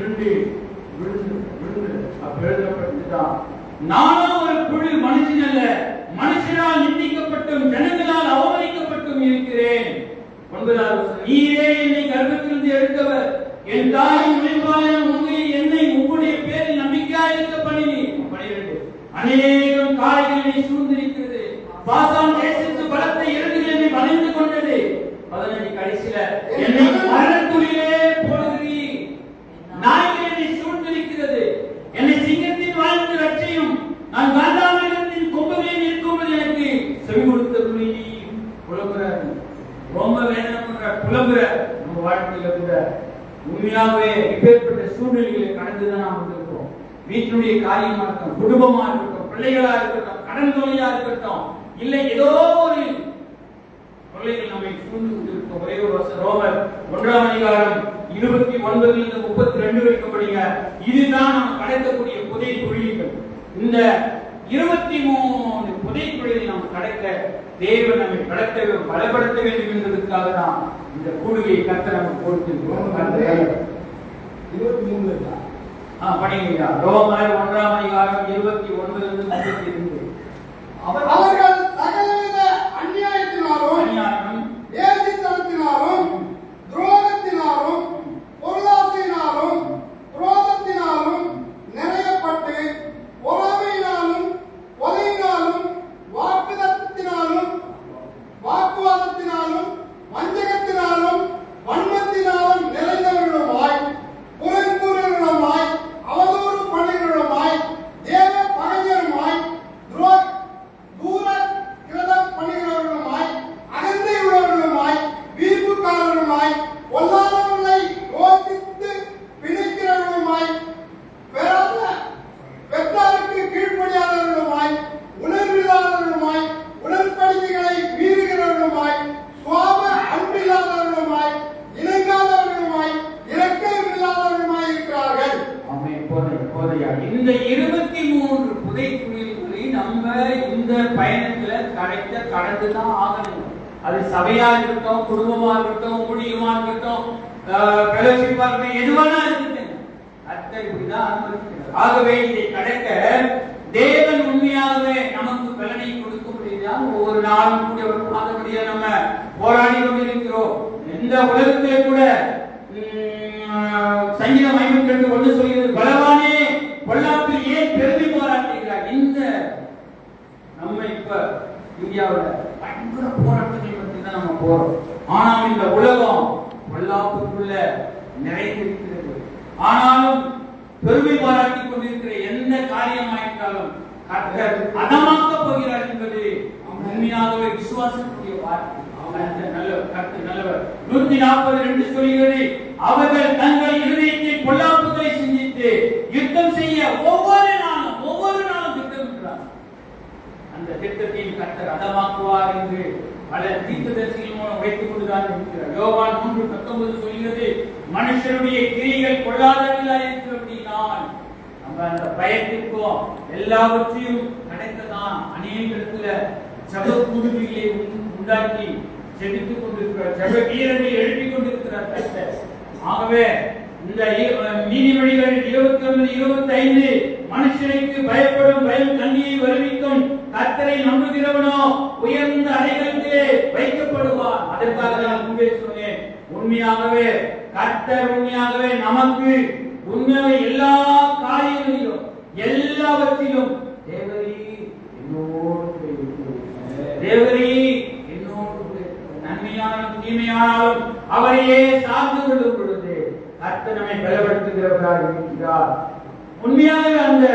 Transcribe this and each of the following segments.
இருண்டு விழுந்து விழுந்து அப்ப நானும் ஒரு குழு மனுஷன் அல்ல. மனுஷனால் நிந்திக்கப்பட்டும் ஜனங்களால் அவமதிக்கப்பட்டும் இருக்கிறேன். ஒன்பதாவது நீரே என்னை கர்ப்பத்திலிருந்து எடுத்தவர். என் தாயின் உழைப்பாயம் உங்களில் என்னை உங்களுடைய பேரில் நம்பிக்கையாயிருக்க பணி பனிரெண்டு அநேகம் காய்கள் என்னை சூழ்ந்திருக்கிறது பாசான் தேசத்து பலத்தை இரண்டுகள் என்னை வளைந்து கொண்டது பதினஞ்சு கடைசியில என்னை மரணத்துளிலே போடுகிறீர் நாய்கள் என்னை சூழ்ந்திருக்கிறது என்னை சிங்கத்தின் வாழ்ந்து ரட்சையும் நான் காண்டாமிருந்தின் கொம்பவே நிற்கும்போது எனக்கு செவி கொடுத்த துணி புலம்புற ரொம்ப வேதனை பண்ற புலம்புற நம்ம வாழ்க்கையில கூட உண்மையாகவே இப்பேற்பட்ட சூழ்நிலைகளை கடந்துதான் நாம் வந்திருக்கிறோம். வீட்டினுடைய காரியமா இருக்கட்டும் குடும்பமா இருக்கட்டும் பிள்ளைகளா இருக்கட்டும் கடன் தொழிலா இருக்கட்டும் இல்லை ஏதோ ஒரு தொல்லைகள் நம்மை சூழ்ந்து கொண்டிருக்க ஒரே ஒரு வருஷம் ரோமர் ஒன்றாம் அதிகாரம் இருபத்தி ஒன்பதுல இருந்து முப்பத்தி ரெண்டு வரைக்கும் படிங்க. இதுதான் நாம் கடக்கக்கூடிய புதை தொழில்கள் இந்த இருபத்தி மூணு புதை தொழிலை நாம் கடக்க தேவன் நம்மை கடத்த பலப்படுத்த வேண்டும் என்பதற்காக தான் இந்த கூடுகையை கத்த நம்ம கொடுத்திருக்கிறோம் இருபத்தி மூணு ஆ, படிங்க ரோமர் ஒன்றாம் அதிகாரம் இருபத்தி ஒன்பதுல இருந்து முப்பத்தி ரெண்டு அவர்கள் சகலவித அநியாயத்தினாலும் அநியாயம் ஏசித்தனத்தினாலும் துரோகத்தினாலும் பொருளாசையினாலும் குரோதத்தினாலும் நிறையப்பட்டு பொறாமையினாலும் கொலையினாலும் வாக்குதத்தினாலும் வாக்குவாதத்தினாலும் வஞ்சகத்தினாலும் வன்மத்தினாலும் நிறைந்தவர்களுமாய் புறங்கூறுகளுமாய் அவதூறு பணிகளுமாய் தேவ பகைஞருமாய் துரோ தூர கிரதம் பண்ணுகிறவர்களுமாய் அகந்தை உள்ளவர்களுமாய் வீர்ப்புக்காரர்களுமாய் பொல்லாதவர்களை யோசித்து பிணைக்கிறவர்களுமாய் பெறாத பெற்றாருக்கு கீழ்ப்படியாதவர்களுமாய் உணர்வில்லாதவர்களுமாய் உடன்படிக்கைகளை மீறுகிறவர்களுமாய் சுவாப அன்பில்லாதவர்களுமாய் இணங்காதவர்களுமாய் இரக்கமில்லாதவர்களுமாய் இருக்கிறார்கள் ஆமென். போதை- போதையா. இந்த இருபத்தி மூன்று புதை குழிகளை நம்ம இந்த பயணத்துல கடைத்த கடந்துதான் ஆகணும் அது சபையா இருக்கட்டும் குடும்பமா இருக்கட்டும் ஊழியமா இருக்கட்டும் ஃபெலோஷிப்பா இருக்கட்டும் எதுவானா இருக்கட்டும் கர்த்தர் இப்படிதான் அனுமதிக்கிறார். ஆகவே இதை கடக்க தேவன் உண்மையாகவே நமக்கு பலனை கொடுக்க முடியாது ஒவ்வொரு நாளும் கூட ஒரு பாதபடியா நம்ம போராடி கொண்டிருக்கிறோம் இந்த உலகத்திலே கூட உம், சங்கீதம் ஐம்பத்தி ரெண்டு ஒன்று சொல்கிறது பலவானே எழுதி பெருமை போராட்டுகிறார் இந்த நம்ம இப்ப இந்தியாவுல பயங்கர போராட்டத்தை பற்றி தான் நம்ம போறோம். ஆனால் இந்த உலகம் பொல்லாப்புக்குள்ள நிறைந்திருக்கிறது. ஆனாலும் பெருமை பாராட்டி கொண்டிருக்கிற எந்த காரியமாயிருந்தாலும் கர்த்தர் அதமாக்க போகிறார் என்பது உண்மையாகவே விசுவாசக்கூடிய வார்த்தை. கர்த்தர் நல்லவர் கர்த்தர் நல்லவர். நூத்தி நாற்பது ரெண்டு சொல்கிறது அவர்கள் தங்கள் இருதயத்தை பொல்லாப்புகளை சிந்தித்து யுத்தம் செய்ய ஒவ்வொரு நாளும் ஒவ்வொரு நாளும் திட்டமிட்டார் அந்த திட்டத்தில் கர்த்தர் அதமாக்குவார் என்று பல தீர்க்கதரிசிகள் மூலம் வைத்துக் கொண்டுதான் இருக்கிறார். யோவான் மூன்று பத்தொன்பது சொல்கிறது மனுஷருடைய கிரிகள் கொள்ளாதவர்களா இருக்கிறபடினால் நம்ம அந்த பயத்திற்கும் எல்லாவற்றையும் கடக்கதான் அநேக இடத்துல ஜப குடும்பிகளை உண்டாக்கி ஜெபித்துக் கொண்டிருக்கிறார். ஜப வீரர்களை எழுப்பிக் கொண்டிருக்கிறார் ஆகவே இந்த இ- நீதிமொழிகள் இருபத்தி ஒன்பது இருபத்தி ஐந்து மனுஷனுக்கு பயப்படும் பயம் கண்ணியை வருவிக்கும். கத்தரை நம்புகிறவனோ உயர்ந்த அறைகளிலே வைக்கப்படுவான் அதற்காக நான் முன்பே சொன்னேன். உண்மையாகவே கர்த்தர் உண்மையாகவே நமக்கு உண்மையாகவே எல்லா காரியங்களிலும் எல்லாவற்றிலும் தேவரி என்னோடு கூட என்னோடு கூட நன்மையானாலும் தீமையானாலும் அவரையே சார்ந்து கொள்ளும் அத்தனை நம்மை பலப்படுத்துகிறவராக இருக்கிறார். உண்மையாகவே அந்த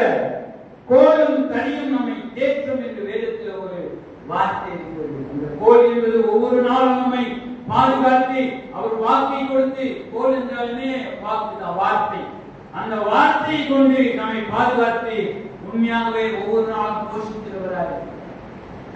கோலும் தனியும் நம்மை தேற்றும் என்று வேதத்தில் ஒரு வார்த்தை இருக்கிறது. அந்த கோல் என்பது ஒவ்வொரு நாளும் நம்மை பாதுகாத்து அவர் வாக்கை கொடுத்து கோல் என்றாலுமே வாக்கு தான் வார்த்தை. அந்த வார்த்தையை கொண்டு நம்மை பாதுகாத்து உண்மையாகவே ஒவ்வொரு நாளும் போஷிக்கிறவராக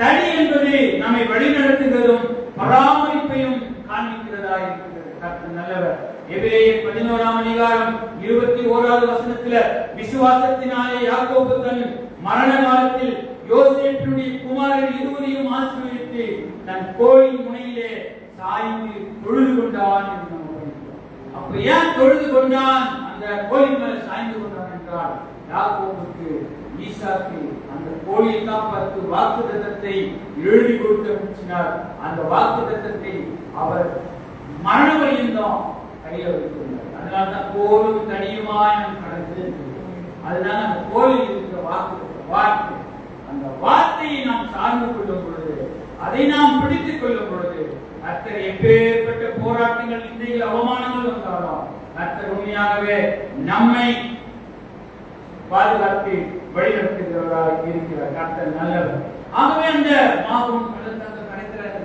தனி என்பது நம்மை வழிநடத்துகிறதும் பராமரிப்பையும் காண்பிக்கிறதா இருக்கிறது. கர்த்தர் நல்லவர். எபிரேயர் பதினோராம் அதிகாரம் இருபத்தி ஓராவது வசனத்துல விசுவாசத்தினாலே யாக்கோபு தன் மரண காலத்தில் யோசேப்பினுடைய குமாரர் இருவரையும் ஆசீர்வதித்து தன் கோழின் முனையிலே சாய்ந்து தொழுது கொண்டான் என்று அப்ப ஏன் தொழுது கொண்டான்? அந்த கோழி மேல சாய்ந்து கொண்டான் என்றால் யாக்கோபுக்கு ஈசாக்கு அந்த கோழியெல்லாம் தான் பார்த்து வாக்கு தத்தத்தை எழுதி கொடுத்து முடிச்சினார் அந்த வாக்கு தத்தத்தை அவர் மரண வரையும் கையில வைத்திருந்தார். அதனால்தான் கோலும் தனியுமாய் கடந்து அதனால அந்த கோலில் இருக்கிற வாக்கு வார்த்தை அந்த வார்த்தையை நாம் சார்ந்து கொள்ளும் பொழுது அதை நாம் பிடித்துக் கொள்ளும் பொழுது கர்த்தர் எப்பேற்பட்ட போராட்டங்கள் இன்றைய அவமானங்கள் வந்தாலும் கர்த்தர் உண்மையாகவே நம்மை பாதுகாத்து வழிநடத்துகிறவராக இருக்கிறார் கர்த்தர் நல்லவர். ஆகவே அந்த மாபெரும் பள்ளத்தாக்கு கடைக்கிறார்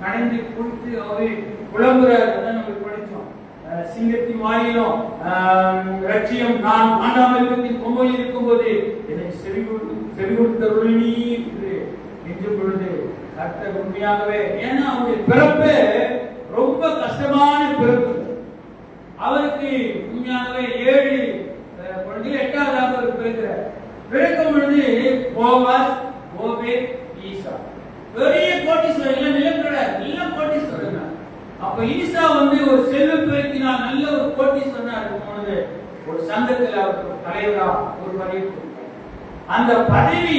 கடைந்து குடித்து அவரே புலம்புறார் அதான் நம்ம படிச்சோம். சிங்கத்தின் வாயிலும் ஆஹ், ரட்சியம் நான் ஆண்டாமிருகத்தின் கொம்பையில் இருக்கும்போது என்னை செவி செவி கொடுத்தருளி என்று நெஞ்சும் பொழுது கர்த்தர் உண்மையாகவே ஏன்னா அவருடைய பிறப்பு ரொம்ப கஷ்டமான பிறப்பு. அவருக்கு உண்மையாகவே ஏழு அஹ், எட்டாவதாக அவர் பிறக்கிறார் பிறக்கும் பொழுது போவாஸ் ஓபே ஈசா. பெரிய கோட்டீஸ்வரர் இல்ல எல்லாம் கோட்டீஸ்வரர் அப்ப ஈசா வந்து ஒரு செல்வ பிறக்கினால் நல்ல ஒரு கோட்டீஸ்வரனா இருக்கும் பொழுது ஒரு சங்கத்தில் அவர் தலைவரா ஒரு பதவி அந்த பதவி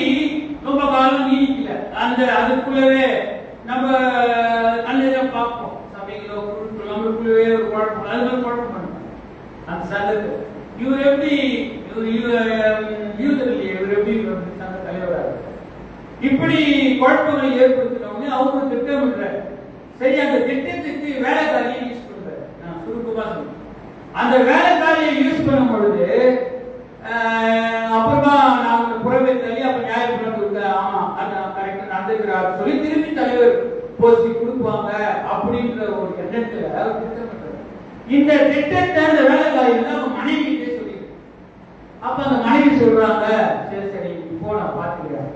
ரொம்ப காலம் நீடிக்கல. அந்த அதுக்குள்ளவே நம்ம கண்ணில பார்ப்போம். சபைகளோ குழுக்கள் நம்மளுக்குள்ளவே ஒரு குழப்பம். அது மாதிரி குழப்பம் பண்ணுவோம் அந்த சங்கத்தில். இவர் எப்படி இவர் இவர் இவர் எப்படி தலைவராக இப்படி குழப்பங்களை ஏற்படுத்தினவங்க அவங்க திட்டமிடுற சரி அந்த திட்டத்துக்கு வேலைக்காரியை யூஸ் பண்ற நான் சுருக்கமா சொல்றேன். அந்த வேலைக்காரியை யூஸ் பண்ணும் பொழுது அப்புறமா நான் அவங்க புறவே தள்ளி அப்ப நியாயப்படம் கொடுத்த ஆமா அதான் கரெக்டா நடந்துக்கிறார் சொல்லி திரும்பி தலைவர் போஸ்டி கொடுப்பாங்க அப்படின்ற ஒரு எண்ணத்துல அவர் திட்டமிட்டார் இந்த திட்டத்தை அந்த வேலைக்காரி வந்து அவங்க மனைவி அப்ப அந்த மனைவி சொல்றாங்க சரி சரி இப்போ நான் பாத்துக்கிறேன்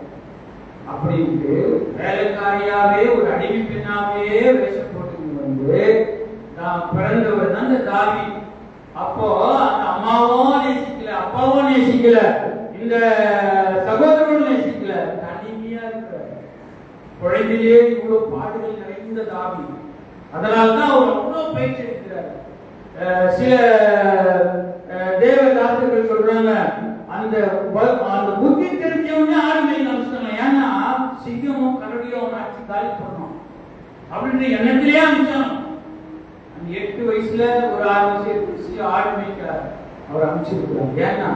அப்படின்ட்டு வேலைக்காரியாவே ஒரு அடிமை பெண்ணாவே வேஷம் போட்டு வந்து நான் பிறந்தவர் தான் இந்த தாவி. அப்போ அந்த அம்மாவும் நேசிக்கல அப்பாவும் நேசிக்கல இந்த சகோதரரும் நேசிக்கல. தனிமையா இருக்கிற குழந்தையிலே இவ்வளவு பாடுகள் நிறைந்த தாவி. அதனால்தான் அவர் அவ்வளவு பயிற்சி எடுக்கிறார் சில அந்த அந்த புத்தி தெரிஞ்சவனே ஆளுமை அனுப்பிச்சாங்க ஏன்னா சிங்கமும் கரடியும் ஆட்சி காலி பண்ணணும் அப்படின்ற எண்ணத்திலே அந்த எட்டு வயசுல ஒரு ஆறு வயசு ஆளுமைக்க அவர் அனுப்பிச்சிருக்கிறார். ஏன்னா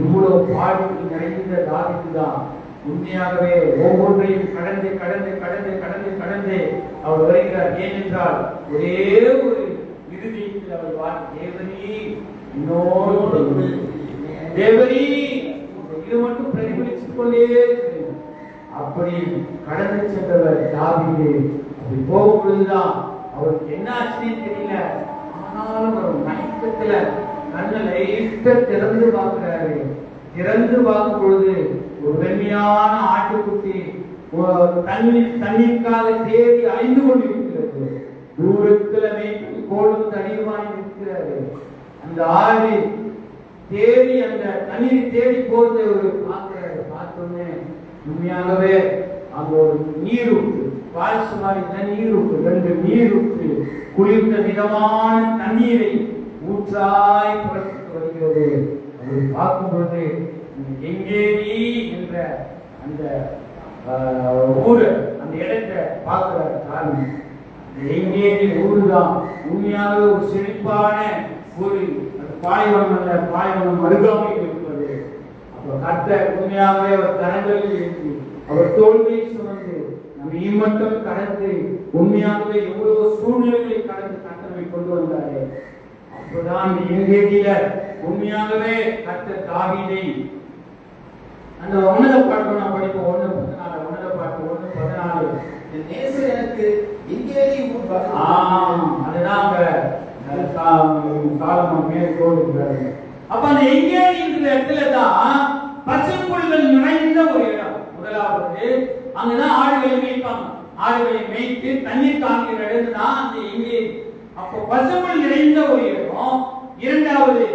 இவ்வளவு பாடுகள் நிறைந்த தாவிக்கு தான் உண்மையாகவே ஒவ்வொன்றையும் கடந்து கடந்து கடந்து கடந்து கடந்து அவர் வருகிறார். ஏனென்றால் ஒரே ஒரு இறுதியில் அவர் வார் தேவனே இன்னொரு தேவரி இது மட்டும் பிரதிபலித்துக் கொண்டே அப்படி கடந்து சென்றவர் தாவீது அப்படி போகும் பொழுதுதான் அவருக்கு என்ன ஆச்சுன்னே தெரியல. ஆனாலும் ஒரு மயக்கத்துல நல்ல லைட்ட திறந்து பார்க்கிறாரு. திறந்து பார்க்கும் பொழுது ஒரு வெண்மையான ஆட்டுக்குட்டி தண்ணீர் தண்ணீருக்காக தேடி அழிந்து கொண்டிருக்கிறது. தூரத்துல மேய்ப்பு கோலும் தனியுமாய் நிற்கிறாரு. அந்த ஆடு தேடி அந்த தண்ணீர் தேடி போறது ஒரு பார்க்க பார்த்தோன்னே உண்மையாகவே அங்க ஒரு நீரூற்று பால்ஸ் மாதிரி தான் நீரூற்று ரெண்டு நீரூற்று குளிர்ந்த மிதமான தண்ணீரை ஊற்றாய் புறப்பட்டு வருகிறது. அதை பார்க்கும்போது எங்கேரி என்ற அந்த ஊர் அந்த இடத்தை பார்க்கிற காரணம். எங்கேரி ஊர் தான் உண்மையாக ஒரு செழிப்பான ஒரு பாலைவனம் அல்ல பாலைவனம் அருகாமையில் இருப்பது அப்ப கர்த்தர் உண்மையாகவே அவர் கரங்களில் இருந்து அவர் தோல்வியை சுமந்து நம்ம இம்மட்டும் கடந்து உண்மையாகவே எவ்வளவு சூழ்நிலைகளை கடந்து கர்த்தரை கொண்டு வந்தாரே. அப்பதான் எங்கேதியில உண்மையாகவே கர்த்தர் தாவீதை அந்த உன்னத பாட்டு நான் படிப்போம். ஒண்ணு பதினாலு உன்னத பாட்டு ஒண்ணு பதினாலு. நேசர் எனக்கு. ஆம், அதுதான் காலம் அஹ், சா- அப்ப அந்த எங்கேங்கிற இடத்துல தான் பசுப்புல்கள் நிறைந்த ஒரு இடம் முதலாவது அங்கதான் ஆடுகளை மேய்ப்பாங்க ஆடுகளை மேய்த்து தண்ணீர் காண்கிற இடம் தான் அந்த எங்கே அப்போ பசும்புல் நிறைந்த ஒரு இடம் இரண்டாவது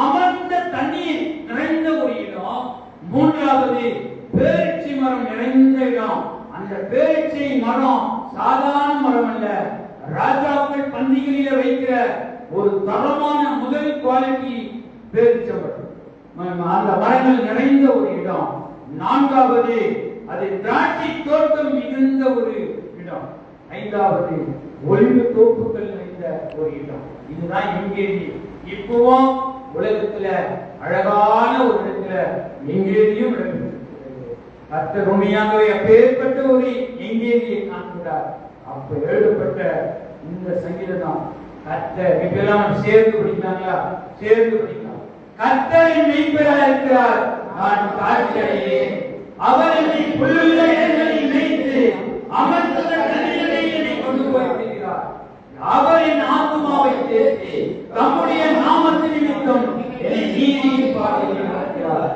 அமர்ந்த தண்ணீர் நிறைந்த ஒரு இடம் மூன்றாவது பேரிச்சி மரம் நிறைந்த இடம் அந்த பேரிச்சை மரம் சாதாரண மரம் அல்ல ராஜாக்கள் பந்திகளில வைக்கிற ஒரு தரமான முதல் குவாலிட்டி பேரிச்சம்பழம் அந்த மரங்கள் நிறைந்த ஒரு இடம். நான்காவது அது திராட்சை தோட்டம் மிகுந்த ஒரு இடம். ஐந்தாவது ஒளிவு தோப்புகள் நிறைந்த ஒரு இடம். இதுதான் எங்கேதி இப்பவும் உலகத்துல அழகான ஒரு இடத்துல எங்கேதியும் இடம் கர்த்தர் அப்பேற்பட்ட ஒரு எங்கேதியை காண்கிறார்? அப்ப எழுதப்பட்ட இந்த சங்கீதம் தான். கர்த்தர் இப்ப எல்லாம் நம்ம சேர்ந்து படிக்கிறாங்களா சேர்ந்து படிக்கலாம். கர்த்தரின் மெய்ப்பெறா இருக்கிறார். நான் காட்சியடையேன் அவர் என்னை புல்லுள்ள இடங்களில் மேய்த்து அமர்ந்த நதிகளை என்னை கொண்டு போய் விடுகிறார் அவர் என் ஆத்துமாவை தேற்றி தம்முடைய நாமத்து நிமித்தம் என்னை நீதியின் பாதையில் நடத்துகிறார்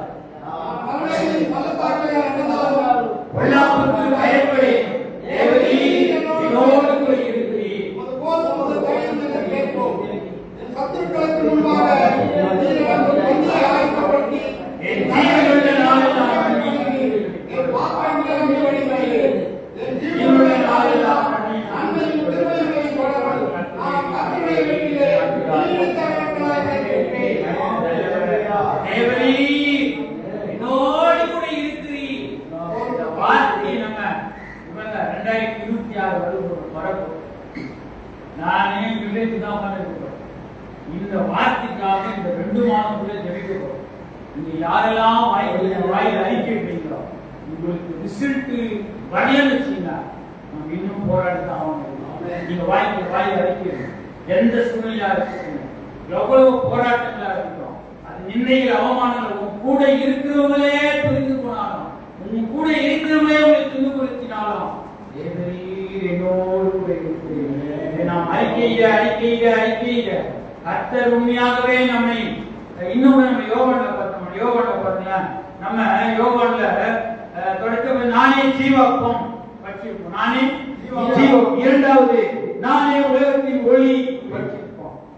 மரணத்தின் பள்ளத்தாக்கிலே நடந்தாலும் பொல்லாப்புக்கு பயப்படேன் தேவரீர் என்னோடு கூட இருக்கிறீர் உமது போதும் உமது தயவும் எனக்கு கேட்கும். என் சத்துருக்களுக்கு முன்பாக நீர் எனக்கு பந்தியை ஆயத்தப்படுத்தி, என் ஜீவனுள்ள நாளெல்லாம் என் பாத்திரம் நிரம்பி வழிகிறது. என் ஜீவனுள்ள ஜீவனுள்ள நாளெல்லாம் நன்மையும் திருமைகளையும் தொடரும். நான் கர்த்தருடைய வீட்டிலே நீடித்தவர்களாக இருப்பேன். தேவரீர் என்னோடு கூட இருக்கிறீர் இந்த வார்த்தையை நம்ம இவங்க ரெண்டாயிரத்தி இருபத்தி ஆறு வரும் வரப்போம் நானே வில்லேஜ் தான் பண்ணிருக்கோம் இந்த வார்த்தைக்காக இந்த ரெண்டு மாதத்துல ஜெபிக்க போறோம் நீங்க யாரெல்லாம் வாய் வாயில் அறிக்கை விட்டீங்களோ உங்களுக்கு ரிசல்ட் வரலன்னு வச்சீங்கன்னா நம்ம இன்னும் போராடி தான் ஆகணும் நீங்க வாய்க்கு வாய் அறிக்கை எந்த சூழ்நிலையா இருக்கட்டும் எவ்வளவு போராட்டங்களா இருக்கட்டும் அது நிந்தைகள் அவமானங்கள் உன் கூட இருக்கிறவங்களே புரிந்து போனாலும் உன் கூட இருக்கிறவங்களே உங்களை துன்புறுத்தினாலும் என்னோடு கூட இருக்கிறீர் இதை நாம் அறிக்கையிட அறிக்கையிட அறிக்கையிட கர்த்தர் உண்மையாகவே நம்மை இன்னொரு நம்ம யோகான்ல பார்த்தோம் யோகான்ல பார்த்தீங்கன்னா நம்ம யோகான்ல தொடக்க நானே ஜீவப்பம் வச்சிருப்போம். நானே ஜீவம் இரண்டாவது நானே உலகத்தின் ஒளி வச்சிருப்போம் நானே உலகத்தின்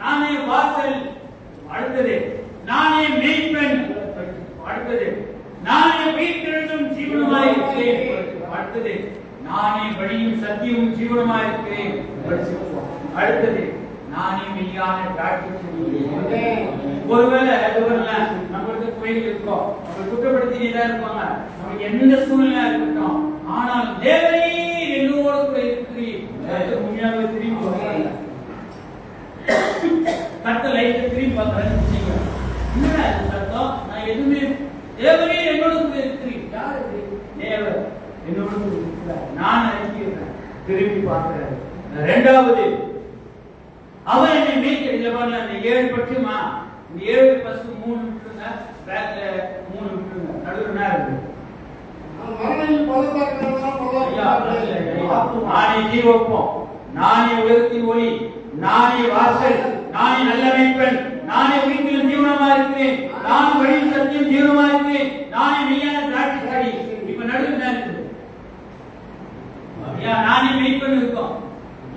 நானே வாசல் அடுத்தது நானே மெய்ப்பெண் அடுத்தது நானே வீட்டிலும் ஜீவனமாய் இருக்கிறேன் அடுத்தது நானே வழியும் சத்தியமும் ஜீவனமாய் இருக்கிறேன் அடுத்தது நானே மெய்யான காட்சி ஒருவேளை ஒருவேளை நம்மளுக்கு கோயில் இருக்கோம் நம்ம குற்றப்படுத்தினே தான் இருப்பாங்க நமக்கு எந்த சூழ்நிலை இருக்கட்டும் ஆனால் தேவரே என்னோடு கூட இருக்கிறீர் கர்த்தர் உண்மையாகவே திரும்பி பார்க்கிறாங்க. கர்த்தர் லைட்டை திரும்பி பார்க்கறேன்னு சொன்னீங்க. என்னடா இது சத்தம்? நான் எதுவுமே தேவரே என்னோடு கூட இருக்கிறீர். யார் இது? தேவர் என்னோடு கூட இருக்கிறார். நான் அறிக்கிறேன். திரும்பி பார்க்கிறார். இரண்டாவது அவர் என்னை மேய்க்க இல்ல பாருங்க அந்த ஏழு பட்சமா இந்த ஏழு பஸ் மூணு விட்டுருங்க பேக்ல மூணு விட்டுருங்க நடுவில் என்ன இருக்கு நான் மரணையில் பள்ளத்தாக்கிலே ஐயா, இல்ல, ஐயா. நானே ஜீவப்போம் நானே உலகத்தின் ஒளி நானே வாசல் நானே நல்ல நானே உயிர்ப்பிலும் ஜீவனமா இருக்கிறேன் நான் வழியில் சத்தியம் ஜீவனமா இருக்கிறேன் நானே மெய்யான திராட்சை செடி இப்ப நடுவில் இருக்குது நானே இருக்கோம்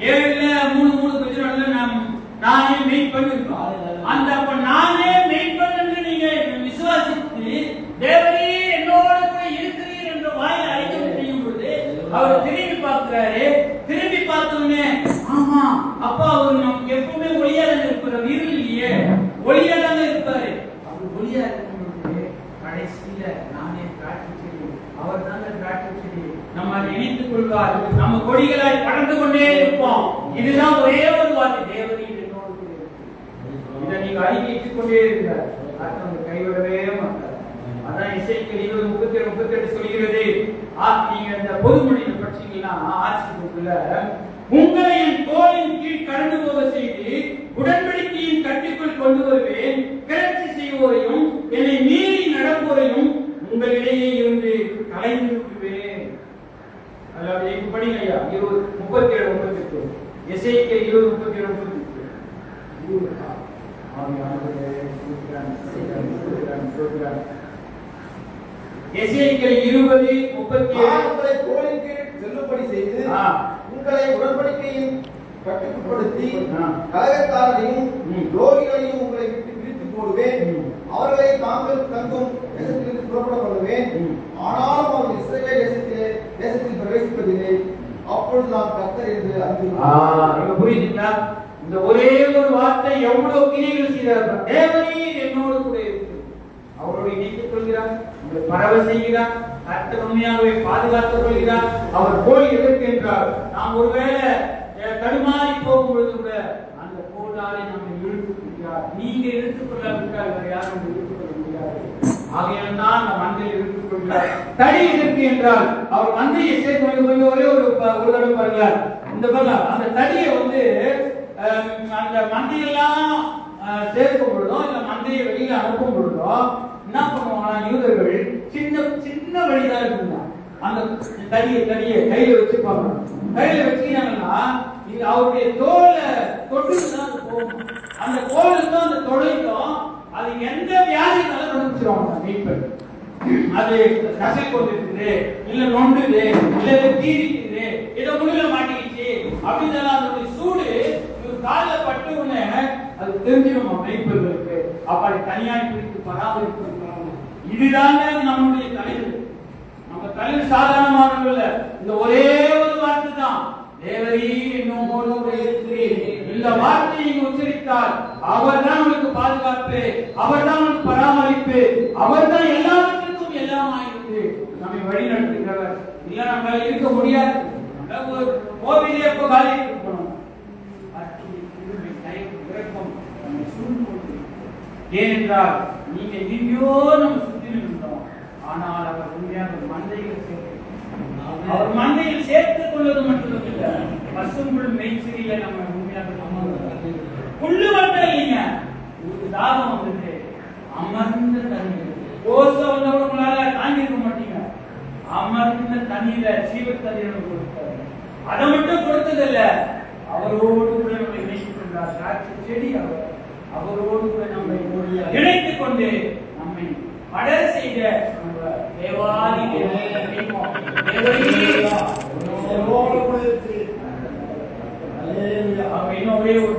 ஏழுல மூணு மூணு கொஞ்சம் நடுவில் நாம் நானே மெய்ப்பன் இருக்கோம் அந்த அப்ப நானே மெய்ப்பன் என்று நீங்க விசுவாசித்து தேவனை அவர் திரும்பி பார்க்கிறாரு. திரும்பி பார்த்தோன்னே ஆமா அப்பா அவர் நம் எப்பவுமே ஒளியா தானே இருப்பார் இருள் இல்லையே. ஒளியா தானே இருப்பாரு. அவர் ஒளியா இருக்கும் கடைசியில நானே காட்சி செய்யும் அவர் தான் காட்சி செய்யும் நம்ம இணைத்துக் கொள்வார் நம்ம கொடிகளாய் படர்ந்து கொண்டே இருப்போம். இதுதான் ஒரே ஒரு வார்த்தை தேவரீர் இதை நீங்க அறிக்கையிட்டுக் கொண்டே இருக்கிறார் கைவிடவே மாட்டார். அதான் இசைக்கு இருபது முப்பத்தி முப்பத்தி எட்டு சொல்கிறது ஆத்மீக நீங்க இந்த ஆட்சி படிச்சீங்கன்னா உங்களை என் தோளின் கீழ் கடந்து போக செய்து உடன்படிக்கையின் கட்டுக்குள் கொண்டு வருவேன். கிளர்ச்சி செய்வோரையும் என்னை மீறி நடப்போரையும் உங்களிடையே இருந்து கலைந்து விடுவேன். அதாவது இப்ப படிங்க ஐயா இருபது முப்பத்தி ஏழு முப்பத்தி எட்டு எஸ்ஐக்கு இருபது முப்பத்தி ஏழு முப்பத்தி எட்டு ஆவியானவரே, ஸ்தோத்திரம், ஸ்தோத்திரம், ஸ்தோத்திரம், எசேக்கியேல் இருபது முப்பத்தி ஏழு உங்களை தோளின் கீழ் செல்லும்படி செய்து. உங்களை உடன்படிக்கையின் கட்டுக்குட்படுத்தி ஆ. கலகக்காரரையும் ம். துரோகிகளையும் உங்களை விட்டு பிரித்து போடுவேன். அவர்களை தாங்கள் தங்கும் தேசத்திலிருந்து புறப்பட பண்ணுவேன். ஆனாலும் அவர்கள் இஸ்ரவேல் தேசத்திலே தேசத்தில் பிரவேசிப்பதில்லை அப்பொழுது நான் கர்த்தர் என்று அறிந்து புரியுதுங்களா இந்த ஒரே ஒரு வார்த்தை எவ்வளவு கிரிகள் செய்தார் தேவனீர் என்னோடு கூட அவரோடு இணைத்துக் கொள்கிறார் உங்களை பரவ செய்கிறார் கர்த்தர் உண்மையாகவே பாதுகாத்துக் கொள்கிறார். அவர் போய் எதற்கு என்றால் நாம் ஒருவேளை அஹ், தடுமாறி போகும் பொழுது கூட அந்த கோலாலை நாம் இழுத்துக் கொள்கிறார். நீங்க இழுத்துக் கொள்ளாவிட்டால் வேற யாரும் உங்களை இழுத்துக் கொள்ள முடியாது. ஆகையால் தான் அந்த மந்தையை இழுத்துக் கொள்கிறார். தடி எதற்கு என்றால் அவர் மந்தையை சேர்த்து வைக்க போய் ஒரே ஒரு ஒரு தடவை பாருங்க இந்த பாருங்க அந்த தடியை வந்து அந்த மந்தையெல்லாம் அஹ், சேர்க்கும் பொழுதோ இல்ல மந்தையை வெளியில அனுப்பும் பொழுதோ என்ன பண்ணுவாங்கன்னா யூதர்கள் சின்ன சின்ன வழிதான் இருக்குங்க அந்த தடியை தடியை கையில வச்சுப்பாங்க. கையில வச்சுக்கிட்டாங்கன்னா இது அவருடைய தோலை தொட்டுட்டு தான் போகும். அந்த கோலுக்கும் அந்த தொலைக்கும் அது எந்த வியாதினாலும் கண்டுபிடிச்சிருவாங்க மீட்பர் அது கசை போட்டுருக்குது இல்ல நொண்டுது இல்ல இது தீரிக்குது முடியல முழுல மாட்டிக்கிச்சு அப்படின்னு அதனுடைய சூடு. இவர் காலில் பட்டு உடனே அது தெரிஞ்சிடும் மெய்ப்பர்களுக்கு அப்படி அதை தனியாய் பிரித்து பராமரிப்பு இதுதாங்க நம்முடைய தலைவர் நம்ம தலைவர் சாதாரணமானவர்கள் இல்ல இந்த ஒரே ஒரு வார்த்தை தான். தேவரீ என்னோடு கூட இந்த வார்த்தையை உச்சரித்தால் அவர் தான் உங்களுக்கு பாதுகாப்பு அவர் தான் உங்களுக்கு பராமரிப்பு அவர் தான் எல்லாவற்றுக்கும் எல்லாமாயிருக்கு. நம்மை வழி நடத்துகிறவர் இல்ல நம்மளால இருக்க முடியாது. கோவிலே எப்போ காலி ஏனென்றால் நீங்க எங்கேயோ நம்ம ஆனால் அவர் உண்மையாக மந்தையில் அவர் மந்தையில் சேர்த்துக் கொள்வது மட்டும் இல்ல பசும்புல் மெய்ச்சிரியில நம்ம உண்மையாக புல்லு மட்டும் இல்லைங்க. உங்களுக்கு தாகம் வந்துட்டு அமர்ந்த தண்ணீர். ஓச வந்தவங்க உங்களால தாங்கிருக்க மாட்டீங்க. அமர்ந்த தண்ணீர ஜீவ தண்ணீர் கொடுத்தாரு. அதை மட்டும் கொடுத்ததில்ல அவரோடு கூட நம்மை இணைத்துக் கொண்டார் திராட்சை செடி அவர். அவரோடு கூட நம்மை இணைத்துக் கொண்டு நம்மை படர செய்த நம்ம தேவாதி தேவனை ஒரே ஒரு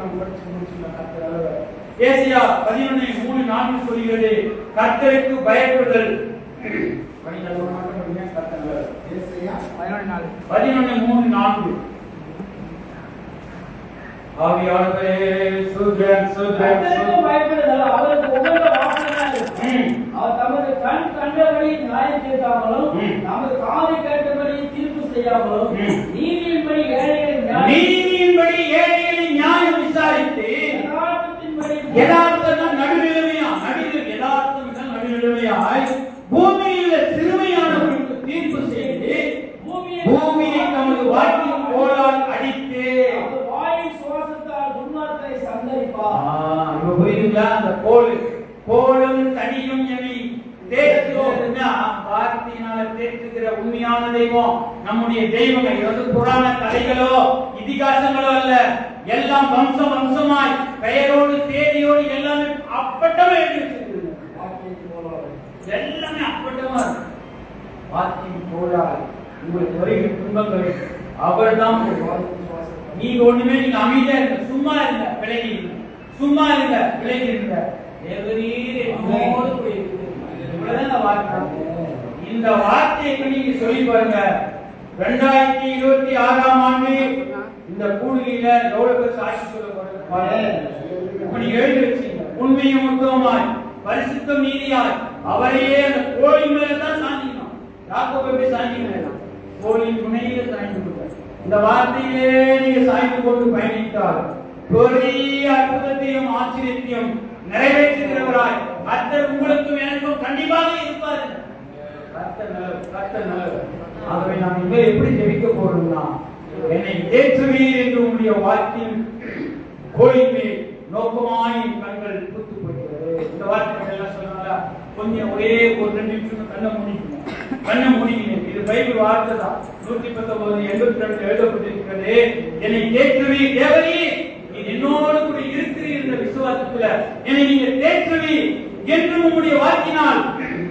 நம்ம படிச்சு முடிச்சுக்கலாம் கர்த்தர் அளவு. ஏசாயா 11 மூணு நான்கு சொல்கிறது கர்த்தருக்கு பயப்படுதல் மட்டும் படிங்க, கர்த்தர் அளவு. ஏசாயா பதினொன்னு மூணு நான்கு ஆவியானவரே சுதன் சுதன் கர்த்தருக்கு பயப்படுதல் அவருக்கு உகந்த. ம். அவர் தமது கண் கண்டபடி நியாயம் தீர்க்காமலும் ம். நமது காதை கேட்டபடி தீர்ப்பு செய்யாமலும். நீதியின்படி ஏழைகளின் நீதியின்படி ஏழைகளின் நியாயம் விசாரித்து யதார்த்தத்தின்படி யதார்த்தம் நடுநிலை யதார்த்தம் தான் நடுநிலைமையாய் பூமியில் சிறுமையானவர்களுக்கு தீர்ப்பு செய்து பூமியை பூமியை தமது வாக்கின் கோலால் அடித்து தமது வாயின் சுவாசத்தால் துன்மார்க்கரை சந்தரிப்பார் ஆ, இப்ப புரியுதுங்களா அந்த கோல் கோலும் தனியும் என்னை தேற்றுகிறதுன்னா வார்த்தையினால தேற்றுகிற உண்மையான தெய்வம் நம்முடைய தெய்வம் இது வந்து புராண கதைகளோ இதிகாசங்களோ அல்ல எல்லாம் வம்சம் வம்சமாய் பெயரோடு தேதியோடு எல்லாமே அப்பட்டமா எழுதி வச்சிருக்குது எல்லாமே அப்பட்டமா இருக்கு வாக்கின் கோளாறு உங்களுக்கு வருகிற துன்பங்களை அவர்தான் போடுவார். நீங்க ஒண்ணுமே நீங்க அமைதியா இருங்க சும்மா இருங்க விலகி இருங்க சும்மா இருங்க விலகி இருங்க தேவரீர் என்னோடு கூட இருக்கிறீர். இவ்வளவுதான் இந்த வார்த்தை இந்த வார்த்தையை இப்ப நீங்க சொல்லி பாருங்க ரெண்டாயிரத்தி இருபத்தி ஆறாம் ஆண்டு இந்த கூடுகையில பேர் சாட்சி சொல்ல நீங்க எழுதி வச்சீங்க உண்மையும் உத்தவமாய் பரிசுத்தம் நீதியாய் அவரையே அந்த கோழி மேல தான் சாஞ்சிக்கணும். யாக்கோபை கோழியின் துணையில சாய்ந்து இந்த வார்த்தையிலே நீங்க சாய்ந்து கொண்டு பயணித்தால் பெரிய அற்புதத்தையும் ஆச்சரியத்தையும் நிறைவேற்றுகிறவராய் கர்த்தர் உங்களுக்கும் எனக்கும் கண்டிப்பாக இருப்பார். கர்த்தர் நல்லவர், கர்த்தர் நல்லவர். ஆகவே நாம் எப்படி ஜெபிக்க போறோம்னா என்னை ஏற்றுவீர் என்று உங்களுடைய வாக்கின் கோயில் மேல் நோக்கமாய் கண்கள் பூத்து போகிறது இந்த வார்த்தைகள் எல்லாம் சொன்னால கொஞ்சம் ஒரே ஒரு ரெண்டு நிமிஷம் கண்ணை முடிக்கணும். கண்ணை முடிக்கணும். இது பைபிள் வார்த்தை தான். நூத்தி பத்தொன்பது எண்பத்தி ரெண்டு எழுதப்பட்டிருக்கிறது. என்னை ஏற்றுவீர் தேவரீர் நீர் என்னோடு கூட இருக்கிறீர் என்ற விசுவாசத்துல என்னை நீங்க தேற்றுவீர் என்று உங்களுடைய வாக்கினால்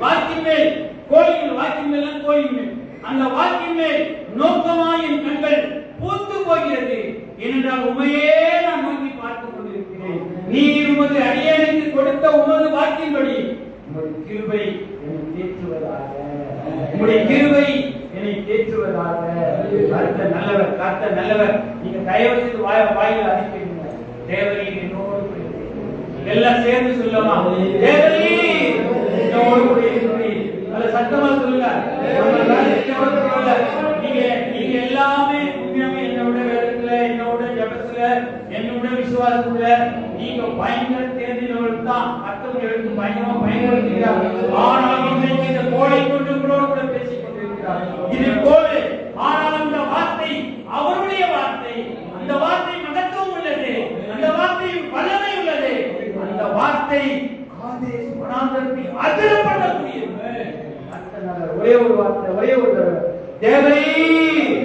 வாக்கின் மேல் கோயில் வாக்கின் மேல் கோயில் மேல். அந்த வாக்கின் மேல் நோக்கமாய் என் உடல் பூத்து போகிறது ஏனென்றால் உமையே நான் நோக்கி பார்த்துக் கொண்டிருக்கிறேன். நீர் உமது அடியனுக்கு கொடுத்த உமது வாக்கின்படி உமது கிருபை என்னை தேற்றுவதாக. உங்களுடைய கிருபை என்னை தேற்றுவதாக. கர்த்த நல்லவர் கர்த்த நல்லவர். நீங்க தயவு செய்து வாய வாயில் அறிக்கைங்க தேவரே என்னோடு எல்லாம் சேர்ந்து சொல்லமா தேவரே என்னோடு கூட இருக்கிறேன் சத்தமா சொல்லுங்க. எல்லாமே உண்மையாவே என்னோட வேதத்துல என்னோட ஜபத்துல என்னோட விசுவாசத்துல நீங்க பயங்கர தேர்ந்தவர்கள் தான் அர்த்தம் எடுத்து பயங்கரமா பயங்கரப்படுகிறார்கள் ஆனால் இன்றைக்கு இந்த கோலை கொண்டு கூட கூட பேசிக் கொண்டிருக்கிறார்கள் இது கோலை ஆனால் அந்த வார்த்தை அவருடைய வார்த்தை அந்த வார்த்தை மகத்துவம் உள்ளது அந்த வார்த்தை வல்லமை உள்ளது. அந்த வார்த்தை காதேஷ் மனாந்தரத்தை அதிர பண்ணக்கூடியது ஒரே ஒரு வார்த்தை ஒரே ஒரு தடவை. Devaí!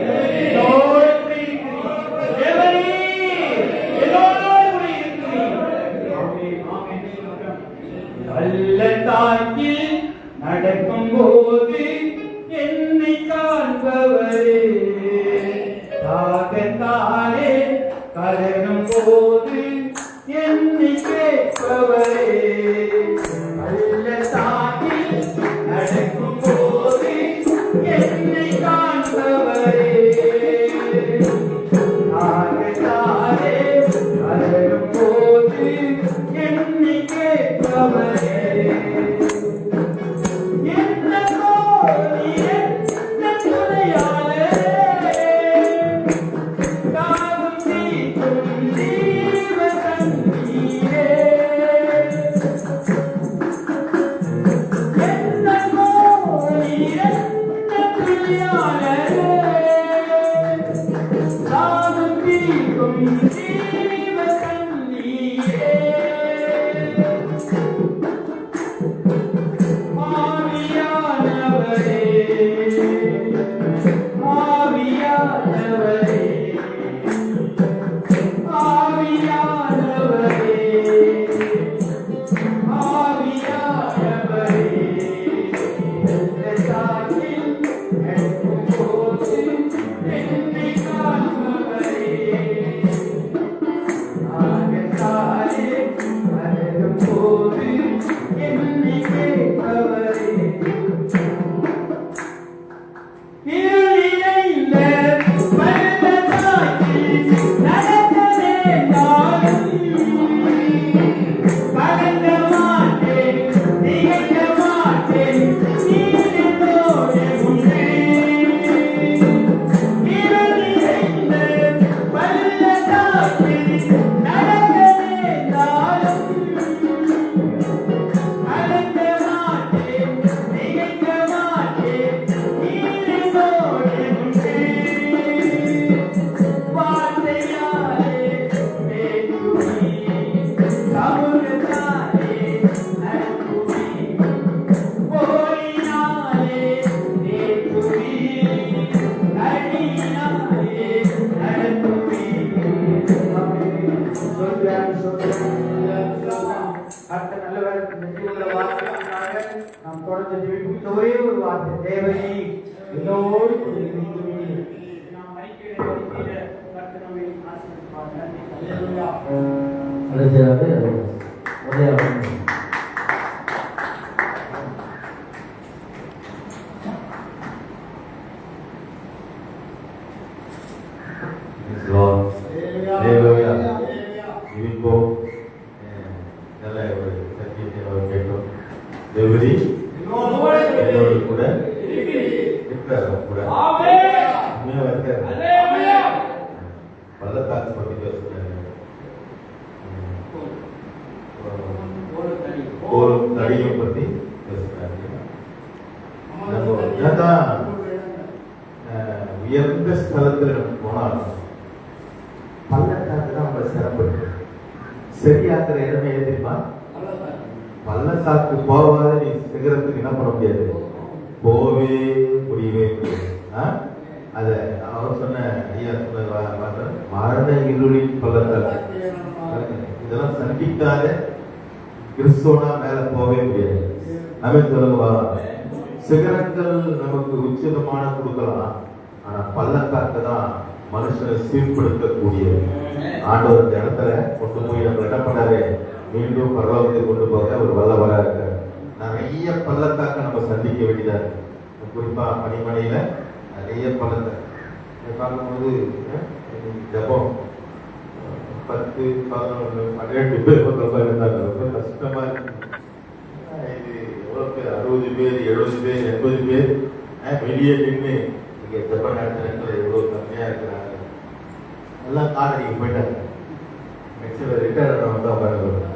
முடியாது போவே முடியவே அத அவர் சொன்ன ஐயா சொன்ன மரண இருளின் பள்ளத்தால் இதெல்லாம் சந்திக்காத கிறிஸ்தவனா மேல போகவே முடியாது. நம்ம சொல்லுவா சிகரங்கள் நமக்கு உச்சிதமான கொடுக்கலாம். ஆனா பள்ளத்தாக்கு தான் மனுஷனை சீர்படுத்தக்கூடிய ஆண்டவர் இடத்துல கொண்டு போய் நம்ம என்ன பண்ணாரு? மீண்டும் பரலோகத்தை கொண்டு போக ஒரு வல்ல வர இருக்க நிறைய பள்ளத்தாக்க நம்ம சந்திக்க வேண்டியதாக இருக்குது குறிப்பாக பனிமலையில் நிறைய பள்ளத்தை பார்க்கும்போது ஜபம். பத்து பதினொன்று பன்னிரெண்டு பேர் பக்கத்தில் இருந்தாங்க. ரொம்ப கஷ்டமாக இது எவ்வளோ பேர்? அறுபது பேர் எழுபது பேர் எண்பது பேர்? வெளியே நின்று இங்கே ஜப்பன் நடத்துகிறவங்க எவ்வளோ கம்மியாக இருக்கிறாங்க. நல்லா காரணம் நீங்கள் போயிட்டாங்க நெக்ஸ்ட் ரிட்டையர் வந்து அவங்க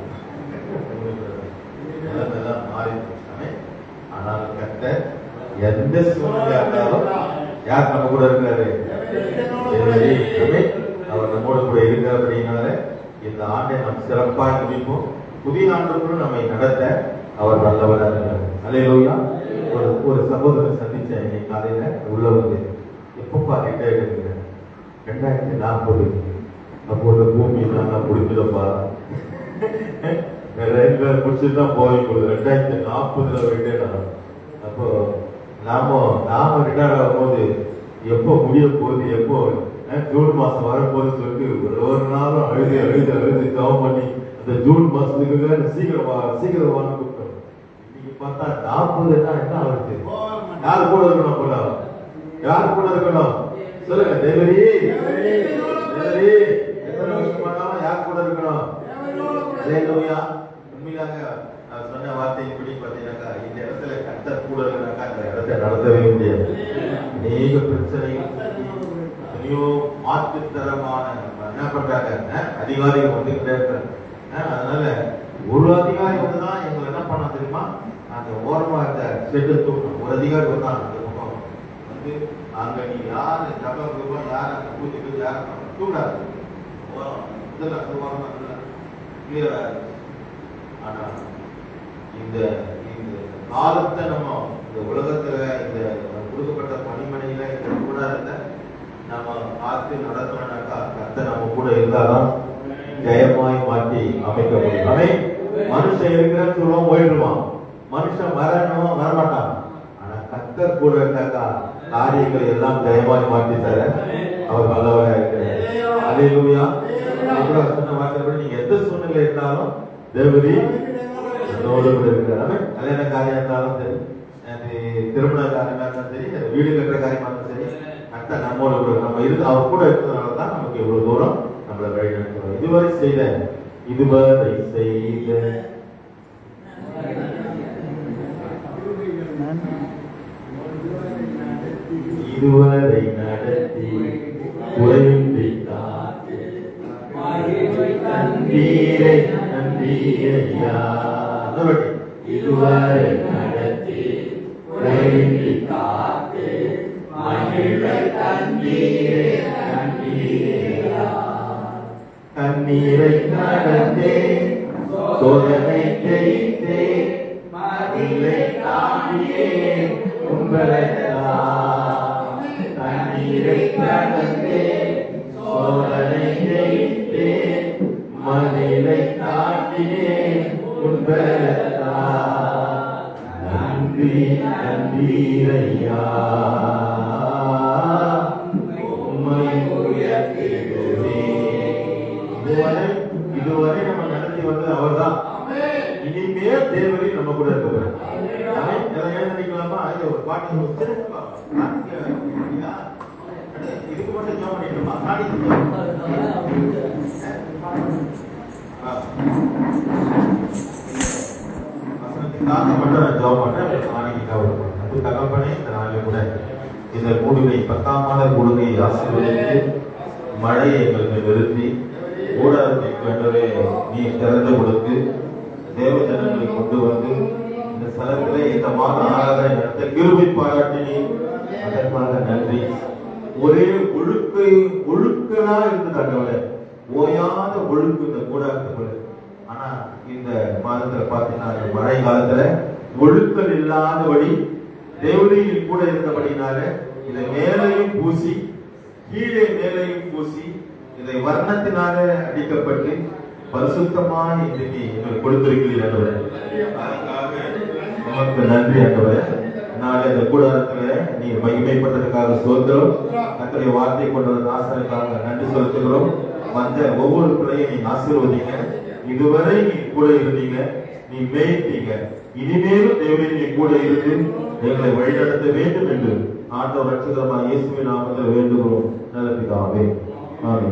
எந்த சூழ்நிலையா இருந்தாலும் யார் நம்ம கூட இருக்காரு அவர் நம்ம கூட இருக்கார் அப்படின்னால இந்த ஆண்டை நாம் சிறப்பாக முடிப்போம் புதிய ஆண்டுக்குள் நம்மை நடத்த அவர் நல்லவராக இருக்கிறார். அலையிலோயா ஒரு ஒரு சகோதரன் சந்திச்சேன் இன்னைக்கு காலையில. உள்ள வந்து எப்பப்பா ரிட்டையர் இருக்கிறேன் ரெண்டாயிரத்தி நாற்பது. அப்போ இந்த பூமி நான் முடிஞ்சிடப்பா ரயில்வே முடிச்சுட்டு தான் போய் ரெண்டாயிரத்தி நாற்பதுல ரிட்டையர் ஆகும் அப்போ நாம நாம ரிட்டையர் ஆகும்போது எப்போ முடிய போகுது எப்போ ஜூன் மாசம் வரப்போகுது சொல்லிட்டு ஒரு ஒரு நாளும் அழுது அழுது அழுது ஜெபம் பண்ணி அந்த ஜூன் மாசத்துக்கு சீக்கிரம் வா சீக்கிரம் வான்னு கூப்பிட்டோம். இன்னைக்கு பார்த்தா நாற்பது என்ன என்ன ஆகுது யார் கூட இருக்கணும் போல. யார் கூட இருக்கணும். சொல்லுங்க தேவரி. தேவரி. எத்தனை வருஷம் யார் கூட இருக்கணும். ஹalleluya உண்மையாக நான் சொன்ன வார்த்தையின்படி பார்த்தீங்கன்னாக்கா இந்த இடத்துல கர்த்தர் கூட இருந்தாக்கா அந்த இடத்தை நடத்தவே முடியாது அநேக பிரச்சனைகள் எத்தனையோ மாற்றுத்தரமான என்ன? பண்றாங்க அதிகாரிகள் வந்துகிட்டே அதனால ஒரு அதிகாரி வந்து தான் எங்களை என்ன பண்ண தெரியுமா? அந்த ஓரமா இருந்த செட்டு தூக்கணும். ஒரு அதிகாரி வந்தான் அந்த பக்கம். வந்து அங்க நீ யாரு? ஜபம் குருவம் யார்? அந்த பூஜைக்கு யார்? தூடாது இதெல்லாம் கிளியரா ஆனா இந்த இந்த காலத்தை நம்ம இந்த உலகத்துல இந்த கொடுக்கப்பட்ட பணிமனையில கூட இருந்த நம்ம பார்த்து நடத்தணும்னாக்கா கத்த நம்ம கூட இருந்தாதான் ஜெயமாய் மாற்றி அமைக்க முடியும். அவை மனுஷன் இருக்கிற சொல்லுவோம் போயிடுவான். மனுஷன் வரணும் வரமாட்டான். ஆனா கத்தர் கூட இருந்தாக்கா காரியங்கள் எல்லாம் ஜெயமாய் மாற்றி தர அவர் வல்லவராக இருக்கிறார். அதே அப்புறம் சொன்ன நீங்க எந்த சூழ்நிலை இருந்தாலும் தேவரி என்னோடு கூட இருக்கிறார். கல்யாண காரியம் இருந்தாலும் சரி. அது திருமண காரியமா இருந்தாலும் சரி அது வீடு கட்டுற காரியமா இருந்தாலும் சரி கத்த நம்மோடு கூட நம்ம இருந்து அவர் கூட இருக்கிறதுனால தான் நமக்கு இவ்வளவு தூரம் நம்மளை வழி நடத்துறோம் இதுவரை செய்த இதுவரை செய்த. இதுவரை நடத்தி குறையின்றி நன்றீரையா இதுவரை குறையின்றி காத்து மகிழை தண்ணீரே நன்றீரையா கண்ணீரை நடந்தே சோதனை ஜெயித்தே மதிலை தாண்டியே உங்களை தண்ணீரை நடந்தே நன்றீரையா உம்மை இதுவரை இதுவரை நம்ம நடத்தி வந்தது அவர்தான். இனிமேல் தேவரி நம்ம கூட இருக்கிறார் நினைக்கலாமா? ஒரு பாட்டு ஒரு சிறப்பா. இதுக்கு மட்டும் ஜோம் பண்ணிக்கணுமா நாளைக்கு மட்டும் நான் நாளைக்கு கவலை அன்பு தகப்பனே இந்த நாளில் கூட இந்த கூடுகை பத்தாம் மாத கூடுகையை ஆசீர்வதித்து மழையை எங்களுக்கு நிறுத்தி ஊடகத்தை கண்டவே நீ திறந்து கொடுத்து தேவ ஜனங்களை கொண்டு வந்து இந்த ஸ்தலத்திலே இந்த மாத ஆராதனை நடத்த கிருபை பாராட்டினி. அதற்காக நன்றி. ஒரே ஒழுக்கை ஒழுக்கனா இருந்து ஆண்டவரே ஓயாத ஒழுக்கு இந்த கூடாரத்துக்குள்ள ஆனா இந்த மாதத்துல பாத்தீங்கன்னா மழை காலத்துல ஒழுக்கல் இல்லாதபடி தேவதையில் கூட இருந்தபடினால இதை மேலையும் பூசி கீழே மேலையும் பூசி இதை வர்ணத்தினால அடிக்கப்பட்டு பரிசுத்தமான இன்றைக்கு எங்களுக்கு கொடுத்திருக்கிறீர் ஆண்டவரே அதுக்காக உமக்கு நன்றி ஆண்டவரே நாளை இந்த கூடாரத்துல நீ மகிமைப்பட்டதுக்காக சோத்திரம் அத்தனை வார்த்தை கொண்ட ஆசனுக்காக நன்றி செலுத்துகிறோம். வந்த ஒவ்வொரு பிள்ளையும் நீ ஆசீர்வதிங்க. இதுவரை நீ கூட இருந்தீங்க. நீ மேய்த்தீங்க. இனிமேலும் தேவை நீ கூட இருந்து எங்களை வழிநடத்த வேண்டும் என்று ஆண்டவர் ரட்சகரமாக இயேசுவின் நாமத்தில் வேண்டுகிறோம். நல்ல பிதாவே. ஆமே